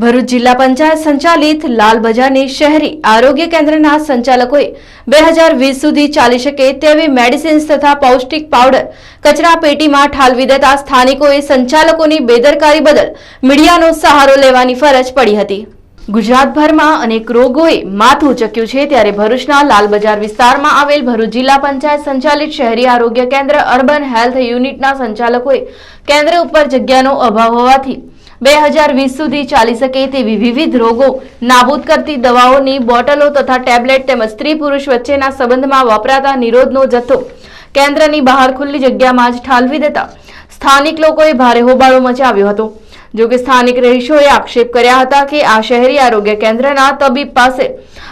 ભરૂચ જિલ્લા પંચાયત સંચાલિત લાલ બજારની શહેરી આરોગ્ય કેન્દ્રના સંચાલકોએ બે હજાર વીસ સુધી ચાલી શકે તેવી મેડિસિન્સ તથા પૌષ્ટિક પાવડર કચરા પેટીમાં ઠાલવી દેતા સ્થાનિકોએ સંચાલકોની બેદરકારી બદલ મીડિયાનો સહારો લેવાની ફરજ પડી હતી. ગુજરાતભરમાં અનેક રોગોએ માથું ચક્યું છે ત્યારે ભરૂચના લાલ બજાર વિસ્તારમાં આવેલ ભરૂચ જિલ્લા પંચાયત સંચાલિત શહેરી આરોગ્ય કેન્દ્ર અર્બન હેલ્થ યુનિટના સંચાલકોએ કેન્દ્ર ઉપર જગ્યાનો અભાવ હોવાથી બે હજાર વીસ સુધી ચાલી શકે તેવી વિવિધ રોગો નાબૂદ કરતી દવાઓની બોટલો તથા ટેબ્લેટ તેમજ સ્ત્રી પુરુષ વચ્ચેના સંબંધમાં વપરાતા નિરોધનો જથ્થો કેન્દ્રની બહાર ખુલ્લી જગ્યામાં જ ઠાલવી દેતા સ્થાનિક લોકોએ ભારે હોબાળો મચાવ્યો હતો. જો કે સ્થાનિક રહીશોએ આક્ષેપ કર્યા હતા કે આ શહેરી આરોગ્ય કેન્દ્રના તબીબ પાસે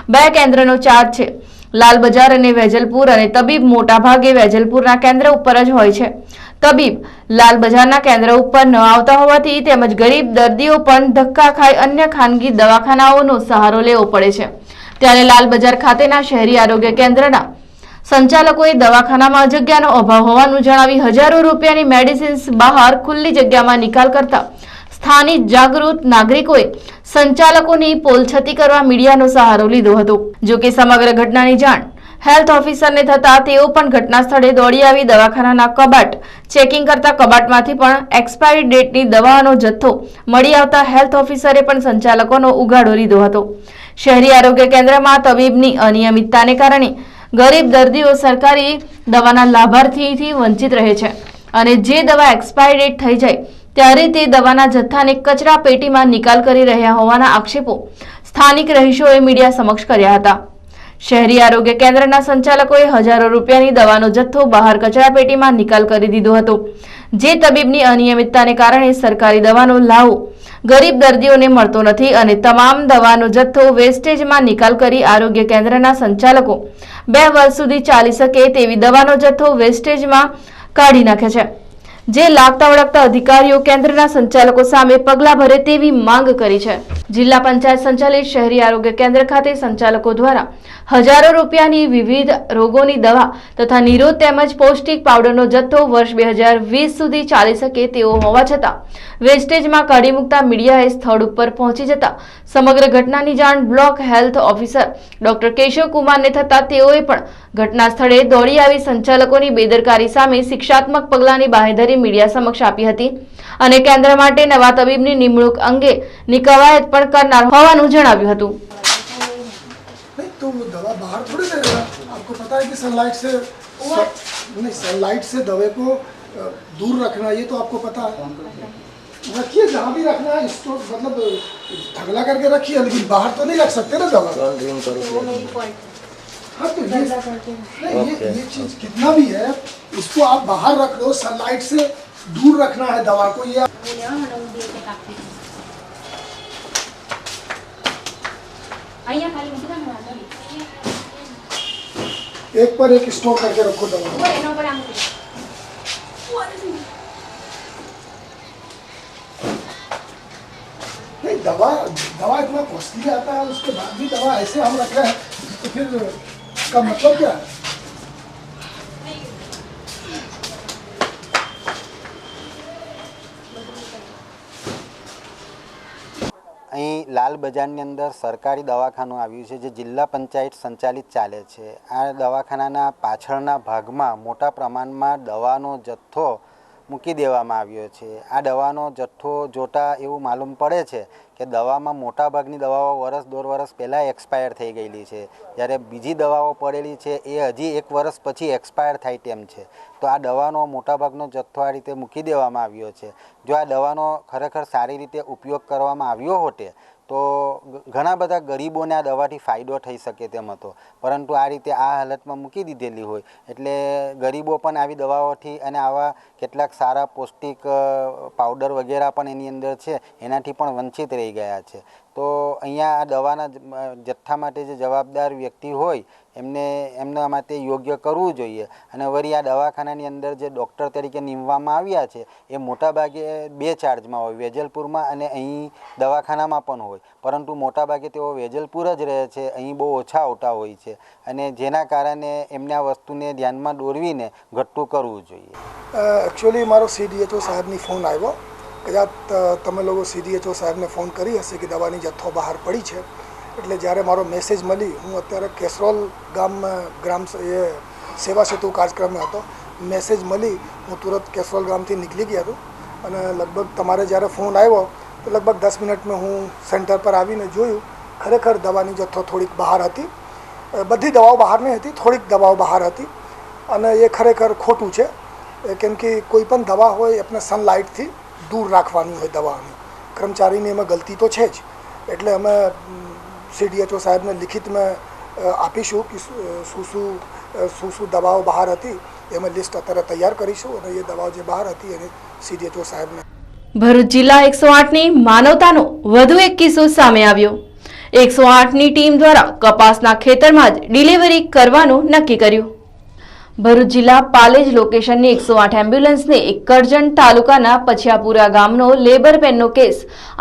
બે કેન્દ્રનો ચાર્જ છે. લાલ બજાર અને વેજલપુર અને તબીબ મોટાભાગે વેજલપુરના કેન્દ્ર ઉપર જ હોય છે. તબીબ લાલ બજારના કેન્દ્ર ઉપર ન આવતા હોવાથી તેમજ ગરીબ દર્દીઓ પણ ધક્કા ખાઈ અન્ય ખાનગી દવાખાનાઓનો સહારો લેવો પડે છે. ત્યારે લાલ બજાર ખાતેના શહેરી આરોગ્ય કેન્દ્રના સંચાલકોએ દવાખાનામાં જગ્યાનો અભાવ હોવાનું જણાવી હજારો રૂપિયાની મેડિસિન્સ બહાર ખુલ્લી જગ્યામાં નિકાલ કરતા સ્થાનિક જાગૃત નાગરિકોએ સંચાલકોની પોલછતી કરવા મીડિયાનો સહારો લીધો હતો. જો કે સમગ્ર ઘટનાની જાણ હેલ્થ ઓફિસરને થતા તેઓ પણ ઘટના સ્થળે દોડી આવી દવાખાનાના કબાટ. ચેકિંગ કરતા કબાટમાંથી પણ એક્સપાયરી ડેટની દવાનો જથ્થો મળી આવતા હેલ્થ ઓફિસરે પણ સંચાલકોનો ઉગાડો લીધો હતો. શહેરી આરોગ્ય કેન્દ્રમાં તબીબની અનિયમિતતાને કારણે ગરીબ દર્દીઓ સરકારી દવાના લાભાર્થીથી વંચિત રહે છે અને જે દવા એક્સપાયરી ડેટ થઈ જાય ત્યારે તે દવાના જથ્થાને કચરા પેટીમાં નિકાલ કરી રહ્યા હોવાના આક્ષેપો સ્થાનિક રહીશોએ મીડિયા સમક્ષ કર્યા હતા. શહેરી આરોગ્ય કેન્દ્રના સંચાલકોએ હજારો રૂપિયાની દવાનો જથ્થો બહાર કચરાપેટીમાં નિકાલ કરી દીધો હતો. જે તબીબની અનિયમિતતાને કારણે સરકારી દવાનો લાવો, ગરીબ દર્દીઓને મળતો નથી અને તમામ દવાનો જથ્થો વેસ્ટેજમાં નિકાલ કરી આરોગ્ય કેન્દ્રના સંચાલકો બે વર્ષ સુધી ચાલી શકે તેવી દવાનો જથ્થો વેસ્ટેજમાં કાઢી નાખે છે. જે લાગતા વળગતા અધિકારીઓ કેન્દ્રના સંચાલકો સામે પગલાં ભરે તેવી માંગ કરી છે. જિલ્લા પંચાયત સંચાલિત શહેરી આરોગ્ય કેન્દ્ર ખાતે સંચાલકો દ્વારા હજારો રૂપિયાની વિવિધ રોગોની દવા તથા નિરોધ તેમજ પૌષ્ટિક પાવડરનો જથ્થો વર્ષ બે હજાર વીસ સુધી ચાલી શકે તેવો હોવા છતાં, વેસ્ટેજમાં કાઢી મૂકતા મીડિયાએ સ્થળ ઉપર પહોંચી જતા સમગ્ર ઘટનાની જાણ block health officer doctor Keshav કુમારને થતા તેઓએ પણ ઘટના સ્થળે દોડી આવી સંચાલકોની બેદરકારી સામે શિક્ષાત્મક પગલાંની બાહેધરી મીડિયા સમક્ષ આપી હતી અને કેન્દ્ર માટે નવા તબીબની નિમણૂક અંગેની કવાયત પણ કરનાર હોવાનું જણાવ્યું હતું नहीं तो वो दवा बाहर थोड़ी रहेगा आपको पता है कि सनलाइट से नहीं सनलाइट से दवे को अ, दूर रखना ये तो आपको पता है रखिए जहाँ भी रखना है इसको मतलब ढगला करके रखिए लेकिन बाहर तो नहीं रख सकते ना दवा कितना भी है इसको आप बाहर रख लो सनलाइट से दूर रखना है दवा को या एक पर एक स्टोर करके रखो दवा नहीं दवा दवा इतना कॉस्टली आता है उसके बाद भी दवा ऐसे हम रख रहे हैं तो फिर इसका मतलब क्या है અહીં લાલ બજારની અંદર સરકારી દવાખાનું આવ્યું છે જે જિલ્લા પંચાયત સંચાલિત ચાલે છે આ દવાખાનાના પાછળના ભાગમાં મોટા પ્રમાણમાં દવાનો જથ્થો મૂકી દેવામાં આવ્યો છે. આ દવાનો જથ્થો જોતાં એવું માલુમ પડે છે કે દવામાં મોટાભાગની દવાઓ વરસ દોઢ વરસ પહેલાં એક્સપાયર થઈ ગયેલી છે. જ્યારે બીજી દવાઓ પડેલી છે એ હજી એક વરસ પછી એક્સપાયર થાય તેમ છે. તો આ દવાનો મોટાભાગનો જથ્થો આ રીતે મૂકી દેવામાં આવ્યો છે. જો આ દવાનો ખરેખર સારી રીતે ઉપયોગ કરવામાં આવ્યો હોતે તો ઘણા બધા ગરીબોને આ દવાથી ફાયદો થઈ શકે તેમ હતો. પરંતુ આ રીતે આ હાલતમાં મૂકી દીધેલી હોય. એટલે ગરીબો પણ આવી દવાઓથી અને આવા કેટલાક સારા પૌષ્ટિક પાવડર વગેરે પણ એની અંદર છે. એનાથી પણ વંચિત રહી ગયા છે. તો અહીંયા આ દવાના જથ્થા માટે જે જવાબદાર વ્યક્તિ હોય, એમને, એમના માટે યોગ્ય કરવું જોઈએ. અને વળી આ દવાખાનાની અંદર જે ડૉક્ટર તરીકે નીમવામાં આવ્યા છે, એ મોટાભાગે બે ચાર્જમાં હોય, વેજલપુરમાં અને અહીં દવાખાનામાં પણ હોય. પરંતુ મોટાભાગે તેઓ વેજલપુર જ રહે છે, અહીં બહુ ઓછા આવતા હોય છે. અને જેના કારણે એમને આ વસ્તુને ધ્યાનમાં દોરવીને ઘટ્ટું કરવું જોઈએ. એકચ્યુઅલી મારો સીડીએચઓ સાહેબની ફોન આવ્યો. કદાચ તમે લોકો સીડીએચઓ સાહેબને ફોન કરી હશે કે દવાની જથ્થો બહાર પડી છે. એટલે જ્યારે મારો મેસેજ મળી, હું અત્યારે કેસરોલ ગામમાં ગ્રામ એ સેવા સેતુ કાર્યક્રમમાં હતો. મેસેજ મળી, હું તુરંત કેસરોલ ગામથી નીકળી ગયો હતો. અને લગભગ તમારે જ્યારે ફોન આવ્યો, તો લગભગ દસ મિનિટમાં હું સેન્ટર પર આવીને જોયું, ખરેખર દવાની જથ્થો થોડીક બહાર હતી. બધી દવાઓ બહાર નહીં હતી, થોડીક દવાઓ બહાર હતી. અને એ ખરેખર ખોટું છે. કેમ કે કોઈ પણ દવા હોય આપણે સનલાઇટથી દૂર રાખવાની હોય દવાને. કર્મચારીની એમાં ગલતી તો છે જ. એટલે અમે સીડીએચઓ સાહેબને લિખિતમાં આપીશું કે શું શું શું શું દવાઓ બહાર હતી. એમાં લિસ્ટ અત્યારે તૈયાર કરીશું અને એ દવાઓ જે બહાર હતી એને સીડીએચઓ સાહેબને ભરૂચ જિલ્લા એકસો આઠની માનવતાનો વધુ એક કિસ્સો સામે આવ્યો. એકસો આઠની ટીમ દ્વારા કપાસના ખેતરમાં જ ડિલિવરી કરવાનું નક્કી કર્યું. ભરૂચ જિલ્લા પાલેજ લોકેશનની એકસો આઠ એમ્બ્યુલન્સને એક કરજણ તાલુકાના પછિયાપુરા ગામનો લેબર પેનનો કેસ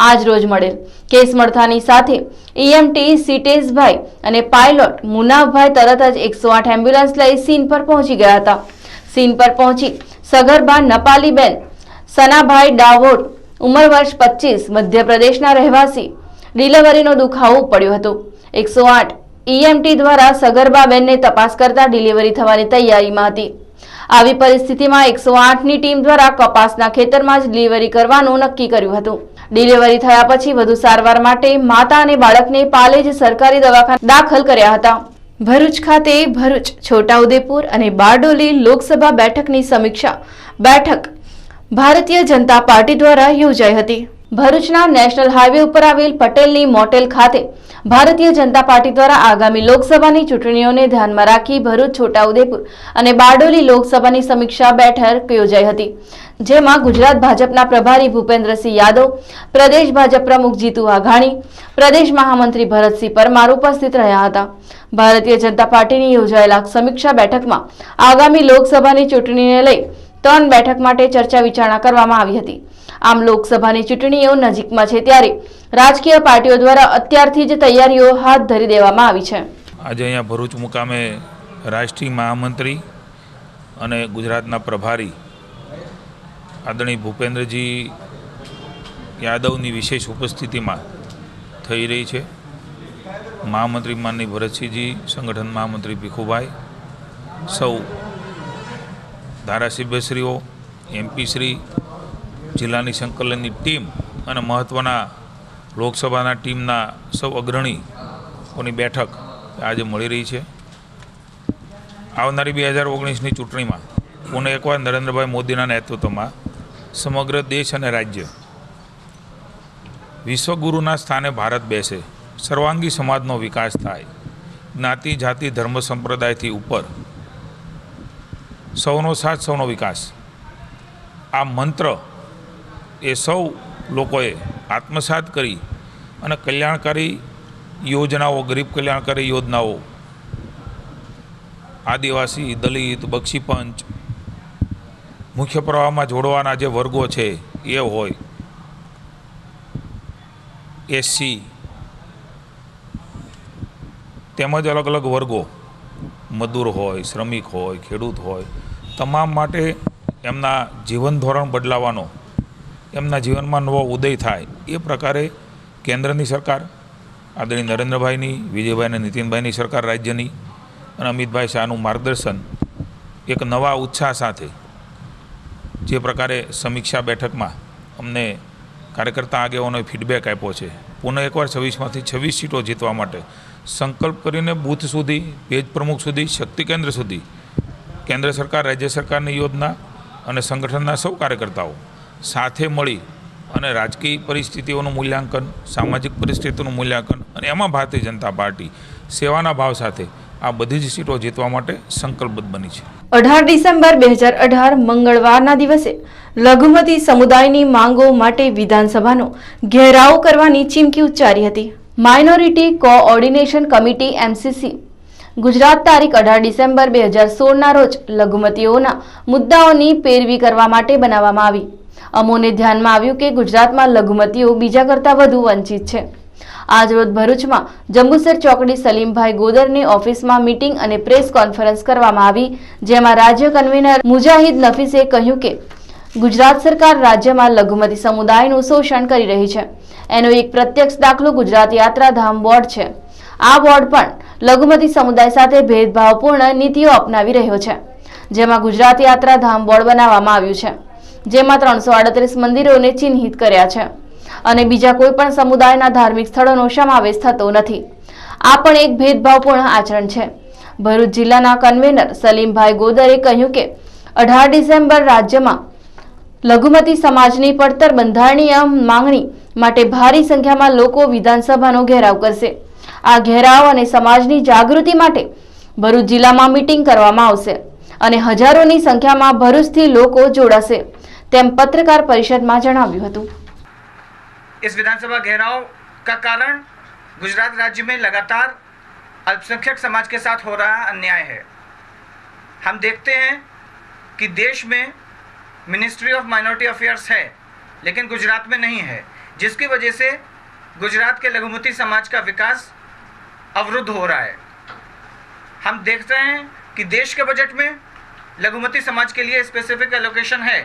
આજ રોજ મળેલ. કેસ મળતાની સાથે ઈએમટી સિટેશભાઈ અને પાયલોટ મુનાભાઈ તરત જ એકસો આઠ એમ્બ્યુલન્સ લઈ સીન પર પહોંચી ગયા હતા. સીન પર પહોંચી સગર્ભા નપાલીબેન, સનાભાઈ ડાવોડ, ઉંમર વર્ષ પચીસ, મધ્યપ્રદેશના રહેવાસી ડિલિવરીનો દુખાવો પડ્યો હતો. એકસો આઠ ઈએમટી દ્વારા સગર્ભાબેનને તપાસ કરતા ડિલિવરી થવાની તૈયારીમાં હતી. આવી પરિસ્થિતિમાં એકસો આઠની ટીમ દ્વારા કપાસના ખેતરમાં જ ડિલિવરી કરવાનું નક્કી કર્યું હતું. ડિલિવરી થયા પછી વધુ સારવાર માટે માતા અને બાળકને પાલેજ સરકારી દવાખાને દાખલ કર્યા હતા. ભરૂચ ખાતે ભરૂચ, છોટાઉદેપુર અને બારડોલી લોકસભા બેઠકની સમીક્ષા બેઠક ભારતીય જનતા પાર્ટી દ્વારા યોજાઈ હતી. ભરૂચના નેશનલ હાઈવે ઉપર આવેલ પટેલની મોટેલ ખાતે ભારતીય જનતા પાર્ટી દ્વારા આગામી લોકસભાની ચૂંટણીઓને ધ્યાનમાં રાખી ભરૂચ, છોટાઉદેપુર અને બારડોલી લોકસભાની સમીક્ષા બેઠક યોજાઈ હતી, જેમાં ગુજરાત ભાજપના પ્રભારી ભૂપેન્દ્રસિંહ યાદવ, પ્રદેશ ભાજપ પ્રમુખ જીતુ વાઘાણી, પ્રદેશ મહામંત્રી ભરતસિંહ પરમાર ઉપસ્થિત રહ્યા હતા. ભારતીય જનતા પાર્ટીની યોજાયેલા સમીક્ષા બેઠકમાં આગામી લોકસભાની ચૂંટણીને લઈ ત્રણ બેઠક માટે ચર્ચા વિચારણા કરવામાં આવી હતી. આમ લોકસભાની ચૂંટણીઓ નજીકમાં છે ત્યારે રાજકીય પાર્ટીઓ દ્વારા અત્યારથી જ તૈયારીઓ હાથ ધરી દેવામાં આવી છે. આજે અહીંયા ભરૂચ મુકામે રાષ્ટ્રીય મહામંત્રી અને ગુજરાતના પ્રભારી આદરણીય ભૂપેન્દ્રજી યાદવની વિશેષ ઉપસ્થિતિમાં થઈ રહી છે. મહામંત્રી માનની ભરતસિંહજી, સંગઠન મહામંત્રી ભીખુભાઈ, સૌ ધારાસભ્યશ્રીઓ, એમપીશ્રી જિલ્લાની સંકલનની ટીમ અને મહત્ત્વના લોકસભાના ટીમના સૌ અગ્રણીઓની બેઠક આજે મળી રહી છે. આવનારી બે હજાર ઓગણીસની ચૂંટણીમાં પુનઃ એકવાર નરેન્દ્રભાઈ મોદીના નેતૃત્વમાં સમગ્ર દેશ અને રાજ્ય વિશ્વગુરુના સ્થાને ભારત બેસે, સર્વાંગી સમાજનો વિકાસ થાય, જ્ઞાતિ, જાતિ, ધર્મ, સંપ્રદાયથી ઉપર સૌનો સાથ, સૌનો વિકાસ. આ મંત્ર એ સૌ લોકોએ આત્મસાત કરી અને કલ્યાણકારી યોજનાઓ, ગરીબ કલ્યાણકારી યોજનાઓ, આદિવાસી, દલિત બક્ષીપંચ મુખ્ય પ્રવાહમાં જોડવાના જે વર્ગો છે એ હોય, એસસી, તેમજ અલગ અલગ વર્ગો, મજૂર હોય, શ્રમિક હોય, ખેડૂત હોય, તમામ માટે એમના જીવન ધોરણ બદલાવાનો એમના જીવનમાં નવો ઉદય થાય એ પ્રકારે કેન્દ્રની સરકાર, આદરણીય નરેન્દ્રભાઈની, વિજયભાઈ અને નીતિનભાઈની સરકાર રાજ્યની અને અમિતભાઈ શાહનું માર્ગદર્શન એક નવા ઉત્સાહ સાથે જે પ્રકારે સમીક્ષા બેઠકમાં અમને કાર્યકર્તા આગેવાનોએ ફીડબેક આપ્યો છે. પુનઃ એકવાર છવ્વીસમાંથી છવ્વીસ સીટો જીતવા માટે સંકલ્પ કરીને બૂથ સુધી, પેજ પ્રમુખ સુધી, શક્તિ કેન્દ્ર સુધી કેન્દ્ર સરકાર, રાજ્ય સરકારની યોજના અને સંગઠનના સૌ કાર્યકર્તાઓ સાથે મળી અને રાજકીય પરિસ્થિતિઓનું મૂલ્યાંકન, સામાજિક પરિસ્થિતિઓનું મૂલ્યાંકન અને એમાં ભારતીય જનતા પાર્ટી સેવાના ભાવ સાથે આ બધી જ સીટો જીતવા માટે સંકલ્પબદ્ધ બની છે. અઢાર ડિસેમ્બર બે હજાર અઢાર મંગળવારના દિવસે લઘુમતી સમુદાયની માંગો માટે વિધાનસભાનો ઘેરાવ કરવાની ચીમકી ઉચ્ચારી હતી. Minority coordination committee MCC Gujarat તારીખ અઢાર ડિસેમ્બર બે હજાર સોળના રોજ લઘુમતીઓના મુદ્દાઓની પેરવી કરવા માટે બનાવવામાં આવી. અમોને ધ્યાનમાં આવ્યું કે ગુજરાતમાં લઘુમતીઓ બીજા કરતાં વધુ વંચિત છે. આજરોજ ભરૂચમાં જંબુસર ચોકડી સલીમભાઈ ગોદરની ઓફિસમાં મીટિંગ અને પ્રેસ કોન્ફરન્સ કરવામાં આવી, જેમાં રાજ્ય કન્વીનર મુજાહિદ નફીસે કહ્યું કે, ગુજરાત સરકાર રાજ્યમાં લઘુમતી સમુદાયનું શોષણ કરી રહી છે. એનો એક પ્રત્યક્ષ દાખલો ગુજરાત યાત્રાધામ બોર્ડ છે. આ બોર્ડ પણ લઘુમતી સમુદાય સાથે ભેદભાવપૂર્ણ નીતિઓ અપનાવી રહ્યો છે, જેમાં ગુજરાત યાત્રાધામ બોર્ડ બનાવવામાં આવ્યું છે. જેમાં ત્રણસો આડત્રીસ મંદિરોને ચિહ્નિત કર્યા છે. અને બીજા કોઈ પણ સમુદાયના ધાર્મિક સ્થળોનો સમાવેશ થતો નથી. આ પણ એક ભેદભાવપૂર્ણ આચરણ છે. ભરૂચ જિલ્લાના કન્વેનર સલીમભાઈ ગોદરે કહ્યું કે, અઢાર ડિસેમ્બર રાજ્યમાં લઘુમતી સમાજની પડતર બંધારણીય માંગણી માટે ભારી સંખ્યામાં લોકો વિધાનસભાનો ઘેરાવ કરશે. આ ઘેરાવ અને સમાજની જાગૃતિ માટે ભરૂચ જિલ્લામાં મીટિંગ કરવામાં આવશે અને હજારોની સંખ્યામાં ભરૂચથી લોકો જોડાશે. તેમ પત્રકાર પરિષદમાં જણાવ્યું હતું इस विधानसभा घेराव का कारण गुजरात राज्य में लगातार अल्पसंख्यक समाज के साथ हो रहा अन्याय है हम देखते हैं कि देश में मिनिस्ट्री ऑफ माइनॉरिटी अफेयर्स है लेकिन गुजरात में नहीं है जिसकी वजह से गुजरात के लघुमती समाज का विकास अवरुद्ध हो रहा है हम देखते हैं कि देश के बजट में लघुमती समाज के लिए स्पेसिफिक एलोकेशन है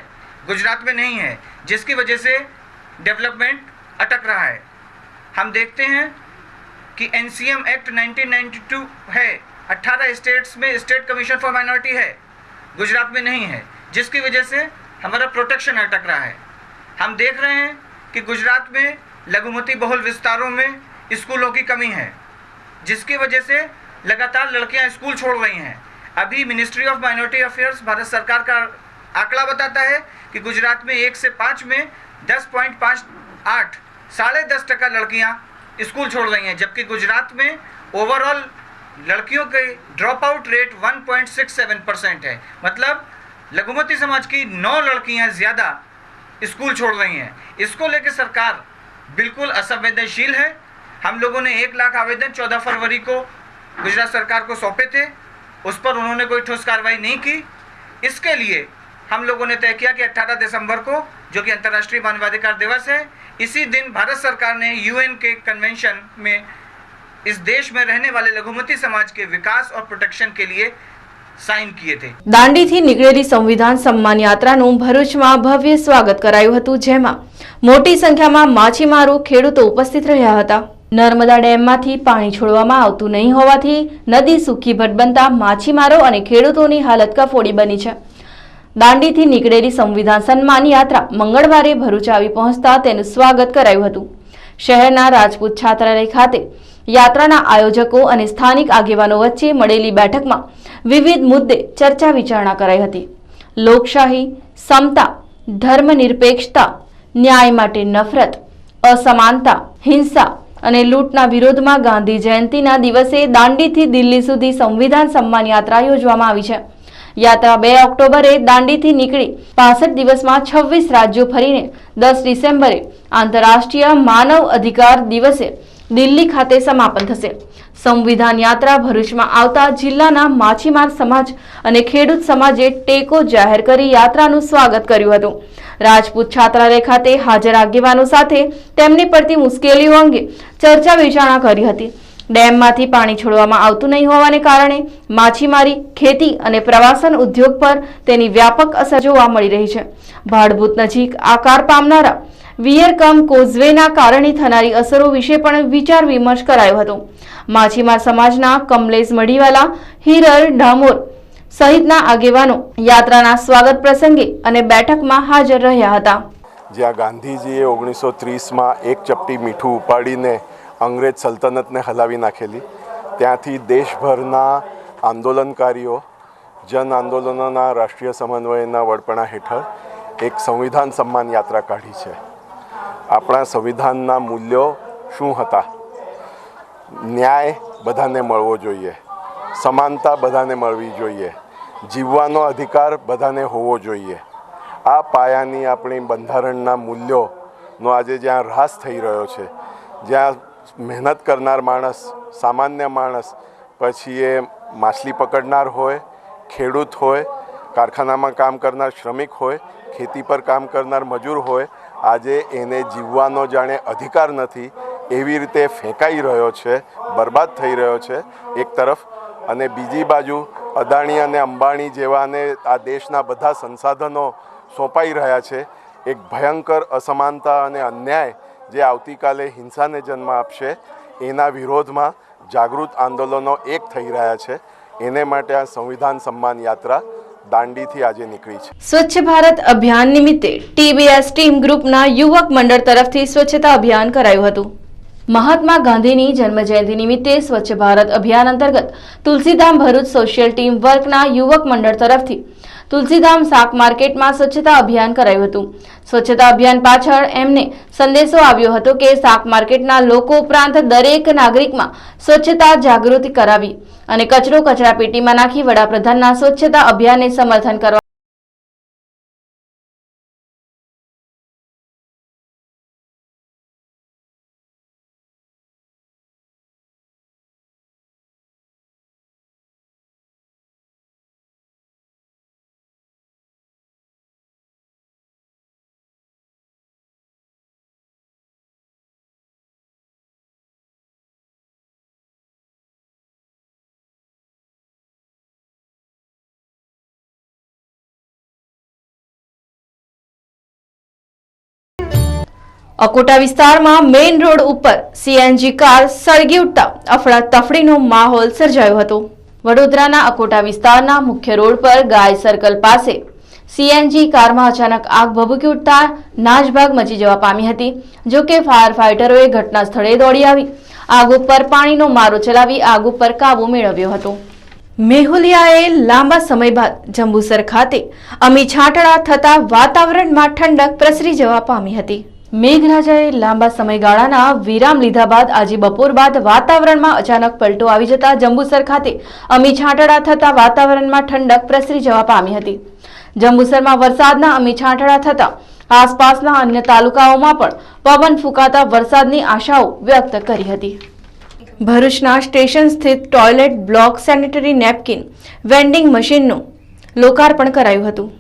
गुजरात में नहीं है, जिसकी वजह से डेवलपमेंट अटक रहा है। हम देखते हैं कि एन सी एम एक्ट 1992 है 18 स्टेट्स में स्टेट कमीशन फॉर माइनॉरिटी है, गुजरात में नहीं है, जिसकी वजह से हमारा प्रोटेक्शन अटक रहा है। हम देख रहे हैं कि गुजरात में लघुमती बहुल विस्तारों में स्कूलों की कमी है, जिसकी वजह से लगातार लड़कियाँ स्कूल छोड़ रही हैं। अभी ministry of minority affairs, Bharat सरकार का आंकड़ा बताता है कि गुजरात में एक से पाँच में दस पॉइंट पाँच आठ, साढ़े दस टका लड़कियाँ स्कूल छोड़ रही हैं, जबकि गुजरात में ओवरऑल लड़कियों के ड्रॉप आउट रेट 1.67 परसेंट है। मतलब लघुमती समाज की नौ लड़कियाँ ज़्यादा स्कूल छोड़ रही हैं। इसको लेकर सरकार बिल्कुल असंवेदनशील है। हम लोगों ने एक लाख आवेदन चौदह फरवरी को गुजरात सरकार को सौंपे थे, उस पर उन्होंने कोई ठोस कार्रवाई नहीं की। इसके लिए हम लोगों ने तय किया कि 18 दिसंबर को, जो कि अंतर्राष्ट्रीय मानवाधिकार दिवस है, इसी दिन भारत सरकार ने यूएन के कन्वेंशन में इस देश में रहने वाले लघुमती समाज के विकास और प्रोटेक्शन के लिए સાઇન કીએ દાંડીથી નીકળેલી સંવિધાન સન્માન યાત્રાનું ભરૂચમાં ભવ્ય સ્વાગત કરાયું હતું, જેમાં મોટી સંખ્યામાં માછીમારો, ખેડૂતો ઉપસ્થિત રહ્યા હતા. નર્મદા ડેમમાંથી પાણી છોડવામાં આવતું નહીં હોવાથી નદી સૂકી ભટ માછીમારો અને ખેડૂતોની હાલત કફોડી બની છે. દાંડીથી નીકળેલી સંવિધાન સન્માન યાત્રા મંગળવારે ભરૂચ આવી પહોંચતા તેનું સ્વાગત કરાયું હતું. શહેરના રાજપૂત છાત્રાલય ખાતે યાત્રાના આયોજકો અને સ્થાનિક આગેવાનો વચ્ચે મળેલી બેઠકમાં વિવિધ મુદ્દે ચર્ચા વિચારણા કરાઈ હતી. લોકશાહી, સમતા, ધર્મનિરપેક્ષતા, ન્યાય માટે નફરત, અસમાનતા, હિંસા અને લૂંટના વિરોધમાં ગાંધી જયંતિના દિવસે દાંડીથી દિલ્હી સુધી સંવિધાન સન્માન યાત્રા યોજવામાં આવી છે. યાત્રા બે ઓક્ટોબરે દાંડીથી નીકળી પાસઠ દિવસમાં છવ્વીસ રાજ્યો ફરીને દસ ડિસેમ્બરે આંતરરાષ્ટ્રીય માનવ અધિકાર દિવસે દિલ્હી ખાતે સમાપન થશે. સંવિધાન યાત્રા ભરૂચમાં આવતા જિલ્લાના માછીમાર સમાજ અને ખેડૂત સમાજે ટેકો જાહેર કરી યાત્રાનું સ્વાગત કર્યું હતું. રાજપૂત છાત્રાલય ખાતે હાજર આગેવાનો સાથે તેમની પડતી મુશ્કેલીઓ અંગે ચર્ચા વિચારણા કરી હતી. ડેમમાંથી પાણી છોડવામાં આવતું નહીં હોવાને કારણે માછીમારી, ખેતી અને પ્રવાસન ઉદ્યોગ પર તેની વ્યાપક અસર જોવા મળી રહી છે. ભાડભૂત નજીક આકાર પામનારા વિયરકમ કોઝવેના કારણે થનારી અસરો વિશે પણ વિચાર વિમર્શ કરાયો હતો. માછીમાર સમાજના કમલેશ મઢીવાલા હિરર ડામોર સહિતના આગેવાનો યાત્રાના સ્વાગત પ્રસંગે અને બેઠકમાં હાજર રહ્યા હતા. જ્યાં ગાંધીજીએ ઓગણીસો ત્રીસમાં એક ચપટી મીઠું ઉપાડીને અંગ્રેજ સલ્તનતને હલાવી નાખેલી. ત્યાંથી દેશભરના આંદોલનકારીઓ, જન આંદોલનોના રાષ્ટ્રીય સમન્વયના વડપણા હેઠળ એક સંવિધાન સન્માન યાત્રા કાઢી છે. આપણા સંવિધાનના મૂલ્યો શું હતા? ન્યાય બધાને મળવો જોઈએ. સમાનતા બધાને મળવી જોઈએ. જીવવાનો અધિકાર બધાને હોવો જોઈએ. આ પાયાની આપણી બંધારણના મૂલ્યોનો આજે જ્યાં હ્રાસ થઈ રહ્યો છે, જ્યાં મહેનત કરનાર માણસ, સામાન્ય માણસ, પછી એ માછલી પકડનાર હોય, ખેડૂત હોય, કારખાનામાં કામ કરનાર શ્રમિક હોય, ખેતી પર કામ કરનાર મજૂર હોય, આજે એને જીવવાનો જાણે અધિકાર નથી, એવી રીતે ફેંકાઈ રહ્યો છે, બરબાદ થઈ રહ્યો છે, એક તરફ. અને બીજી બાજુ, અદાણી અને અંબાણી જેવાને આ દેશના બધા સંસાધનો સોંપાઈ રહ્યા છે. એક ભયંકર અસમાનતા અને અન્યાય જે આવતીકાલે હિંસાને જન્મ આપશે, એના વિરોધમાં જાગૃત આંદોલનો એક થઈ રહ્યા છે. એને માટે આ સંવિધાન સન્માન યાત્રા દાંડીથી આજે નીકળી છે. સ્વચ્છ ભારત અભિયાન નિમિત્તે ટીબીએસ ટીમ ગ્રુપના યુવક મંડળ તરફથી સ્વચ્છતા અભિયાન કરાયું હતું. મહાત્મા ગાંધીની જન્મજયંતિ નિમિત્તે સ્વચ્છ ભારત અભિયાન અંતર્ગત તુલસીધામ ભરૂચ સોશિયલ ટીમ વર્કના યુવક મંડળ તરફથી તુલસીધામ શાક માર્કેટમાં સ્વચ્છતા અભિયાન કરાયું હતું. સ્વચ્છતા અભિયાન પાછળ એમને સંદેશો આવ્યો હતો કે શાક માર્કેટના લોકો ઉપરાંત દરેક નાગરિકમાં સ્વચ્છતા જાગૃતિ કરાવી અને કચરો કચરાપેટીમાં નાખી વડાપ્રધાનના સ્વચ્છતા અભિયાનને સમર્થન કરવા અકોટા વિસ્તારમાં મેઇન રોડ ઉપર સીએનજી કાર સળગી ઉઠતા અફડાતફડીનો માહોલ સર્જાયો હતો. વડોદરાના અકોટા વિસ્તારના મુખ્ય રોડ પર ગાય સર્કલ પાસે સીએનજી કારમાં અચાનક આગ ભભૂકી ઉઠતા નાશભાગ મચી જવા પામી હતી, જો કે ફાયર ફાઇટરોએ ઘટના સ્થળે દોડી આવી. આગ ઉપર પાણીનો મારો ચલાવી આગ ઉપર કાબુ મેળવ્યો હતો. મેહુલિયાએ લાંબા સમય બાદ જંબુસર ખાતે અમી છાંટણા થતા વાતાવરણમાં ઠંડક પ્રસરી જવા પામી હતી. મેઘરાજાએ લાંબા સમયગાળાના વિરામ લીધા બાદ આજે બપોર બાદ વાતાવરણમાં અચાનક પલટો આવી જતા જંબુસર ખાતે અમી છાંટડા થતા વાતાવરણમાં ઠંડક પ્રસરી જવા પામી હતી. જંબુસરમાં વરસાદના અમી છાંટડા થતા આસપાસના અન્ય તાલુકાઓમાં પણ પવન ફૂંકાતા વરસાદની આશાઓ વ્યક્ત કરી હતી. ભરૂચના સ્ટેશન સ્થિત toilet block sanitary napkin vending મશીનનું લોકાર્પણ કરાયું હતું.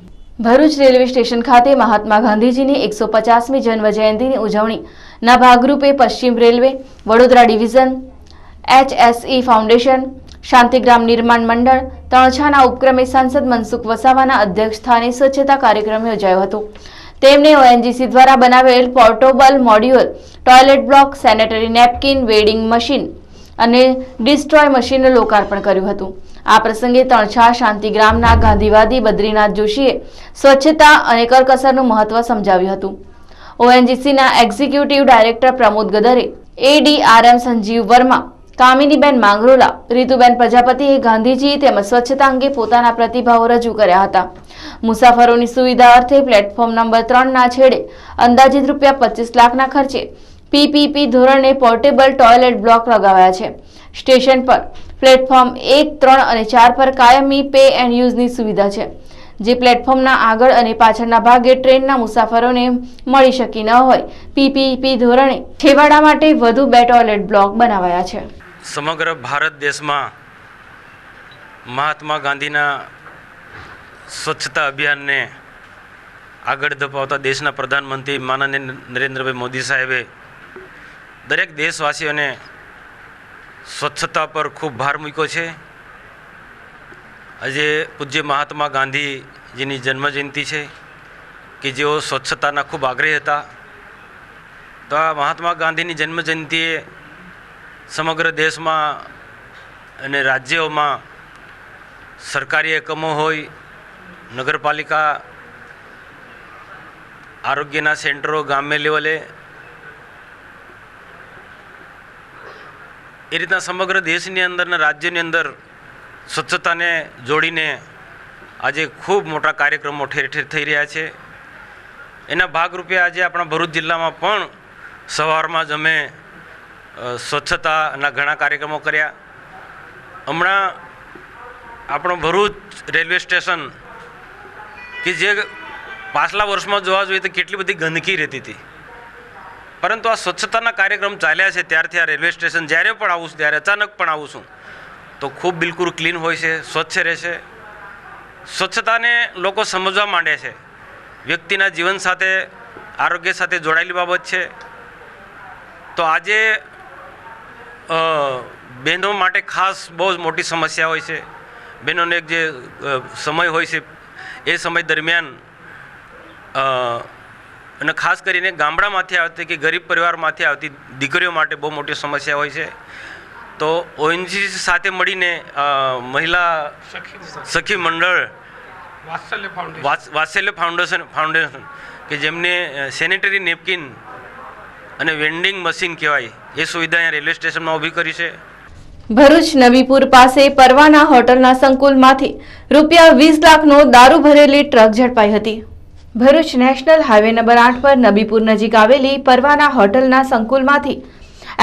ભરૂચ રેલવે સ્ટેશન ખાતે મહાત્મા ગાંધીજીની એકસો પચાસમી જન્મજયંતિની ઉજવણીના ભાગરૂપે પશ્ચિમ railway, Vadodara division, HSE foundation, Shantigram નિર્માણ મંડળ, તણછાના ઉપક્રમે સાંસદ મનસુખ વસાવાના અધ્યક્ષસ્થાને સ્વચ્છતા કાર્યક્રમ યોજાયો હતો. તેમણે ઓએનજીસી દ્વારા બનાવેલ portable modular toilet block, sanitary napkin, vending machine અને ડિસ્ટ્રોય મશીનનું લોકાર્પણ કર્યું હતું. આ પ્રસંગે તણછા શાંતિગ્રામના ગાંધીવાદી બદ્રીનાથ જોશીએ સ્વચ્છતા અને કરકસરનું મહત્વ સમજાવ્યું હતું. ઓએનજીસીના executive director Pramod Gadre, ADRM Sanjeev Verma, Kaminiben Mangrola, Rituben પ્રજાપતિએ ગાંધીજી તેમજ સ્વચ્છતા અંગે પોતાના પ્રતિભાવો રજૂ કર્યા હતા. મુસાફરોની સુવિધા અર્થે પ્લેટફોર્મ નંબર ત્રણના છેડે અંદાજિત રૂપિયા પચીસ લાખના ખર્ચે પીપીપી ધોરણે પોર્ટેબલ ટોયલેટ બ્લોક લગાવ્યા છે. સ્ટેશન પર પ્લેટફોર્મ એક, ત્રણ અને ચાર પર કાયમી પે એન્ડ યુઝની સુવિધા છે, જે પ્લેટફોર્મના આગળ અને પાછળના ભાગે ટ્રેનના મુસાફરોને મળી શકી ન હોય. પીપીપી ધોરણે છેવાડા માટે વધુ બે ટોયલેટ બ્લોક બનાવાયા છે. સમગ્ર ભારત દેશમાં મહાત્મા ગાંધીના સ્વચ્છતા અભિયાનને આગળ ધપાવતા દેશના પ્રધાનમંત્રી માનનીય નરેન્દ્રભાઈ મોદી સાહેબે દરેક દેશવાસીઓને સ્વચ્છતા પર ખૂબ ભાર મૂક્યો છે. આજે પૂજ્ય મહાત્મા ગાંધીજીની જન્મજયંતિ છે કે જેઓ સ્વચ્છતાના ખૂબ આગ્રહી હતા. તો આ મહાત્મા ગાંધીની જન્મજયંતિએ સમગ્ર દેશમાં અને રાજ્યોમાં સરકારી એકમો હોય, નગરપાલિકા, આરોગ્યના સેન્ટરો ગામ્ય લેવલે એ રીતના સમગ્ર દેશની અંદર અને રાજ્યની અંદર સ્વચ્છતાને જોડીને આજે ખૂબ મોટા કાર્યક્રમો ઠેર ઠેર થઈ રહ્યા છે. એના ભાગરૂપે આજે આપણા ભરૂચ જિલ્લામાં પણ સવારમાં જ અમે સ્વચ્છતાના ઘણા કાર્યક્રમો કર્યા. હમણાં આપણો ભરૂચ રેલવે સ્ટેશન કે જે પાછલા વર્ષમાં જોવા જોઈએ તો કેટલી બધી ગંદકી રહેતી હતી. પરંતુ આ સ્વચ્છતાના કાર્યક્રમ ચાલ્યા છે, ત્યારથી આ રેલવે સ્ટેશન જ્યારે પણ આવું છું, ત્યારે અચાનક પણ આવું છું. તો ખૂબ બિલકુલ ક્લીન હોય છે, સ્વચ્છ રહેશે સ્વચ્છતાને લોકો સમજવા માંડે છે. વ્યક્તિના જીવન સાથે, આરોગ્ય સાથે જોડાયેલી બાબત છે. તો આજે બહેનો માટે ખાસ બહુ જ મોટી સમસ્યા હોય છે. બહેનોને એક જે સમય હોય છે, એ સમય દરમિયાન અને ખાસ કરીને ગામડામાંથી આવતી કે ગરીબ પરિવારમાંથી આવતી દીકરીઓ માટે બહુ મોટી સમસ્યા હોય છે. તો ઓએનજી સાથે મળીને મહિલા સખી મંડળ વાત્સ- વાત્સલ્ય ફાઉન્ડેશન ફાઉન્ડેશન કે જેમને સેનેટરી નેપકિન અને વેન્ડિંગ મશીન કહેવાય એ સુવિધા અહીંયા રેલવે સ્ટેશનમાં ઊભી કરી છે. ભરૂચ નવીપુર પાસે પરવાના હોટલના સંકુલમાંથી રૂપિયા વીસ લાખનો દારૂ ભરેલી ટ્રક ઝડપાઈ હતી. ભરૂચ નેશનલ હાઈવે નંબર આઠ પર નબીપુર નજીક આવેલી પરવાના હોટલના સંકુલમાંથી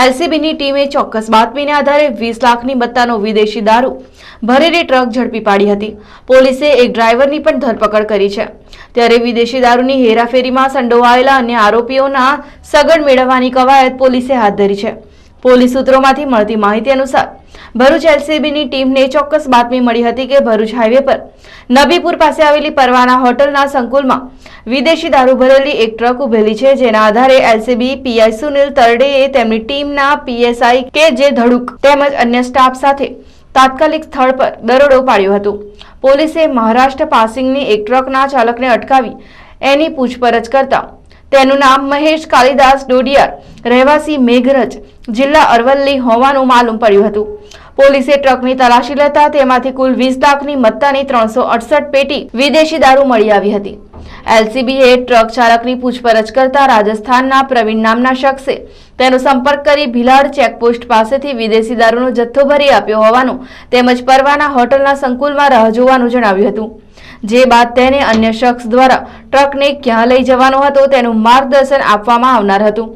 એલસીબીની ટીમે ચોક્કસ બાતમીને આધારે વીસ લાખની મત્તાનો વિદેશી દારૂ, ભરેલી ટ્રક ઝડપી પાડી હતી. પોલીસે એક ડ્રાઈવરની પણ ધરપકડ કરી છે. ત્યારે વિદેશી દારૂની હેરાફેરીમાં સંડોવાયેલા અન્ય આરોપીઓના સગડ મેળવવાની કવાયત પોલીસે હાથ ધરી છે. પોલીસ સૂત્રોમાંથી મળતી માહિતી અનુસાર ભરૂચ એલસીબીની ટીમને ચોક્કસ બાતમી મળી હતી કે ભરૂચ હાઈવે પર નબીપુર પાસે આવેલી પરવાના હોટલના સંકુલમાં વિદેશી દારૂ ભરેલી એક ટ્રક ઉભેલી છે. જેના આધારે એલસીબી પીઆઈ સુનિલ તરડેએ તેમની ટીમના પીએસઆઈ કે જે ધડુક તેમજ અન્ય સ્ટાફ સાથે તાત્કાલિક સ્થળ પર દરોડો પાડ્યો હતો. પોલીસે મહારાષ્ટ્ર પાસિંગની એક ટ્રકના ચાલકને અટકાવી એની પૂછપરછ કરતા તેનું નામ મહેશ કાલિદાસ ડોડિયર, રહેવાસી મેઘરજ, જિલ્લા અરવલ્લી હોવાનું માલુમ પડ્યું હતું. પોલીસે ટ્રકની તલાશી લેતા તેમાંથી કુલ વીસ લાખની મત્તાની ત્રણસો અડસઠ પેટી વિદેશી દારૂ મળી આવી હતી. એલસીબીએ ટ્રક ચાલકની પૂછપરછ કરતા રાજસ્થાનના પ્રવીણ નામના શખ્સે તેનો સંપર્ક કરી ભિલાડ ચેકપોસ્ટ પાસેથી વિદેશી દારૂનો જથ્થો ભરી આપ્યો હોવાનું તેમજ પરવાના હોટલના સંકુલમાં રાહ જોવાનું જણાવ્યું હતું. જે બાદ તેને અન્ય શખ્સ દ્વારા ટ્રકને ક્યાં લઈ જવાનો હતો તેનું માર્ગદર્શન આપવામાં આવનાર હતું.